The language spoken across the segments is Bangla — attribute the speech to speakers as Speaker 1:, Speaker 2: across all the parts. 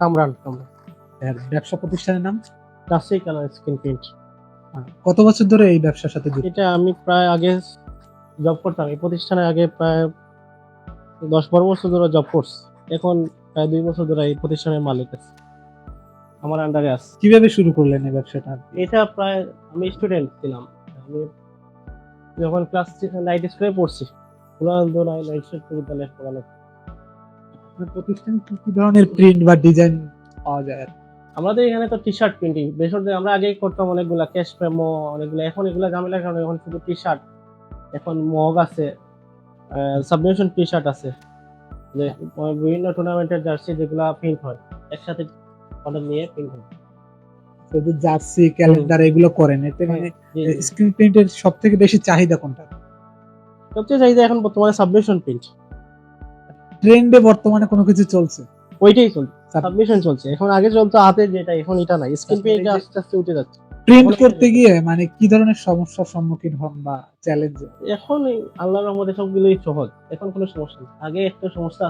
Speaker 1: কামরান কামরান
Speaker 2: এর ব্যবসা প্রতিষ্ঠানের নাম?
Speaker 1: Rajshahi colour screen print.
Speaker 2: কত বছর ধরে এই ব্যবসার সাথে যুক্ত?
Speaker 1: এটা আমি প্রায় আগে জব করতাম। এই প্রতিষ্ঠানে আগে প্রায় দশ বারো বছর ধরে জব করছি। এখন প্রায় দুই বছর ধরে এই প্রতিষ্ঠানের মালিক আছে। আমার আন্ডারে আছে।
Speaker 2: কীভাবে শুরু করলেন এই ব্যবসাটা?
Speaker 1: এটা প্রায় আমি স্টুডেন্ট ছিলাম। আমি যখন ক্লাস নাইট স্কুলে পড়ছি কুলানন্দ নাইট বিদ্যালয়ে পড়ালেখা।
Speaker 2: আপনার প্রতিষ্ঠানে কি কি ধরনের প্রিন্ট বা ডিজাইন পাওয়া যায়?
Speaker 1: আমাদের এখানে তো টি শার্ট প্রিন্টিং বেসরকারি আমরা আগে করতাম অনেকগুলা ক্যাশ মেমো অনেকগুলো। এখন এগুলো ঝামেলার কারণে এখন শুধু টি শার্ট এখন মগ আছে সাবমিশন টি শার্ট আছে। যে বিভিন্ন টুর্নামেন্টের জার্সি যেগুলা প্রিন্ট হয় একসাথে অর্ডার নিয়ে প্রিন্ট হয়।
Speaker 2: যে জার্সি ক্যালেন্ডার এগুলো করেন এতে মানে
Speaker 1: জি, জি।
Speaker 2: স্ক্রিন প্রিন্টের সব থেকে বেশি চাহিদা কোনটা?
Speaker 1: সবচেয়ে চাহিদা এখন বর্তমানে সাবমিশন প্রিন্ট
Speaker 2: ট্রেন্ডে বর্তমানে কোনো কিছু চলছে?
Speaker 1: ওইটাই চলছে সাবমিশন চলছে। এখন আগে চলতো হাতে যেটা এখন এটা স্ক্রিন
Speaker 2: তারপরে এই
Speaker 1: আস্তে আস্তে উঠে যাচ্ছে।
Speaker 2: প্রিন্ট করতে গিয়ে মানে কি ধরনের সমস্যার সম্মুখীন হন বা চ্যালেঞ্জ
Speaker 1: এখন আল্লাহর রহমতে সবগুলোই সহজ। এখন কোনো সমস্যা নেই। আগে একটা সমস্যা।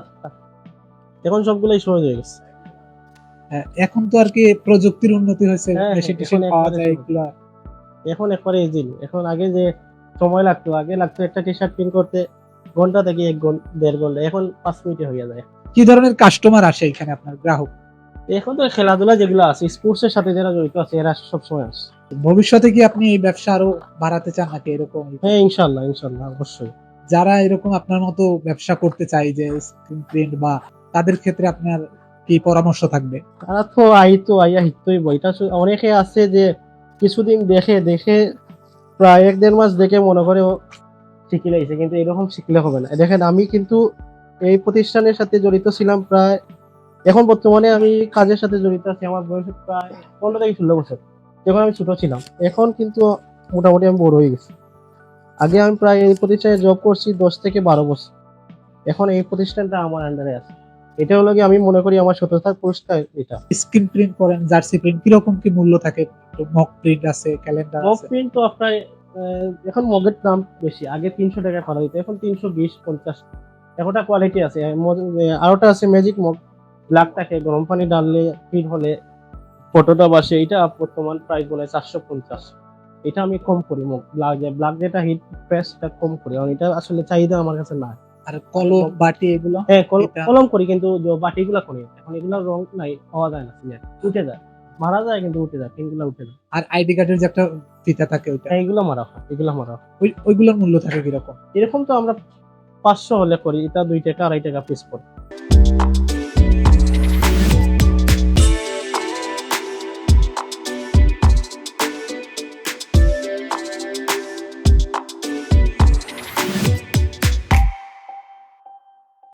Speaker 1: এখন সবগুলোই সহজ হয়ে গেছে।
Speaker 2: এখন তো আর কি প্রযুক্তির উন্নতি হয়েছে
Speaker 1: হ্যাঁ,
Speaker 2: মেশিন
Speaker 1: হ্যাঁ, এখন
Speaker 2: পাওয়া
Speaker 1: একবারে
Speaker 2: যায়। এগুলা।
Speaker 1: এখন একবারে ইজি এখন আগে যে সময় লাগতো আগে লাগতো একটা টি শার্ট প্রিন্ট করতে। ঘণ্টা থেকে এক ঘণ্টা দেড় ঘণ্টা এখন পাঁচ মিনিটে হয়ে যায়।
Speaker 2: কি ধরনের কাস্টমার আসে এখানে আপনার গ্রাহক?
Speaker 1: এখন তো খেলাধুলা যেগুলো আছে স্পোর্টস এর সাথে যারা জড়িত আছে এরা সবসময় আসে।
Speaker 2: ভবিষ্যতে কি আপনি এই ব্যবসা আরও বাড়াতে চান নাকি এরকম?
Speaker 1: হ্যাঁ ইনশাল্লাহ ইনশাল্লাহ অবশ্যই।
Speaker 2: যারা এরকম আপনার মতো ব্যবসা করতে চাই যে স্ক্রিন প্রিন্ট বা তাদের ক্ষেত্রে আপনার কি পরামর্শ থাকবে?
Speaker 1: তারা তো আইতো আইয়া হিতই বইটা অনেকে আছে যে কিছুদিন দেখে দেখে প্রায় এক দেড় মাস দেখে মনে করে শিখে লাইছে কিন্তু এরকম শিখলে হবে না। দেখেন আমি কিন্তু এই প্রতিষ্ঠানের সাথে জড়িত ছিলাম প্রায় এখন বর্তমানে আমি কাজের সাথে জড়িত আছি। আমার বয়স প্রায় পনেরো থেকে ষোলো বছর যখন আমি ছোট ছিলাম। এখন কিন্তু মোটামুটি আমি বড় হয়ে গেছি। আগে আমি প্রায় এই প্রতিষ্ঠানে জব করছি দশ থেকে বারো বছর। এখন এই প্রতিষ্ঠানটা আমার আন্ডারে আছে। এটা হলো কি আমি মনে করি আমার সততার পুরস্কার এটা।
Speaker 2: স্ক্রিন প্রিন্ট করেন জার্সি প্রিন্ট কীরকম কি মূল্য থাকে? মক প্রিন্ট আছে ক্যালেন্ডার আছে।
Speaker 1: প্রিন্ট তো আপনার এখন মগের দাম বেশি। আগে তিনশো টাকা করা হইতো এখন তিনশো বিশ পঞ্চাশ। এখনটা কোয়ালিটি আছে। আরোটা আছে ম্যাজিক মগ ব্ল্যাক থাকে গরম পানি ডাললে হিট হলে। ফটোটা বাসে এটা বর্তমান প্রাইস বলে চারশো পঞ্চাশ। এটা আমি কম করি মগ ব্ল্যাক ব্ল্যাক যেটা হিট প্রেসটা কম করি কারণ এটা আসলে চাহিদা আমার কাছে না
Speaker 2: আর কলম বাটি এগুলো?
Speaker 1: হ্যাঁ কলম করি কিন্তু যে বাটিগুলা করি এখন এগুলা রং নাই পাওয়া যায় না। উঠে যায়। মারা যায় কিন্তু উঠে যায় এগুলো উঠে যায়
Speaker 2: আর আইডি কার্ডের যে একটা ফিতা থাকে ওইটা?
Speaker 1: এগুলো মারা হয় এগুলো মারা হয়।
Speaker 2: ওই ওইগুলোর মূল্য থাকে কীরকম?
Speaker 1: এরকম তো আমরা পাঁচশো হলে করি এটা দুই টাকা আড়াই টাকা পিস পড়ে।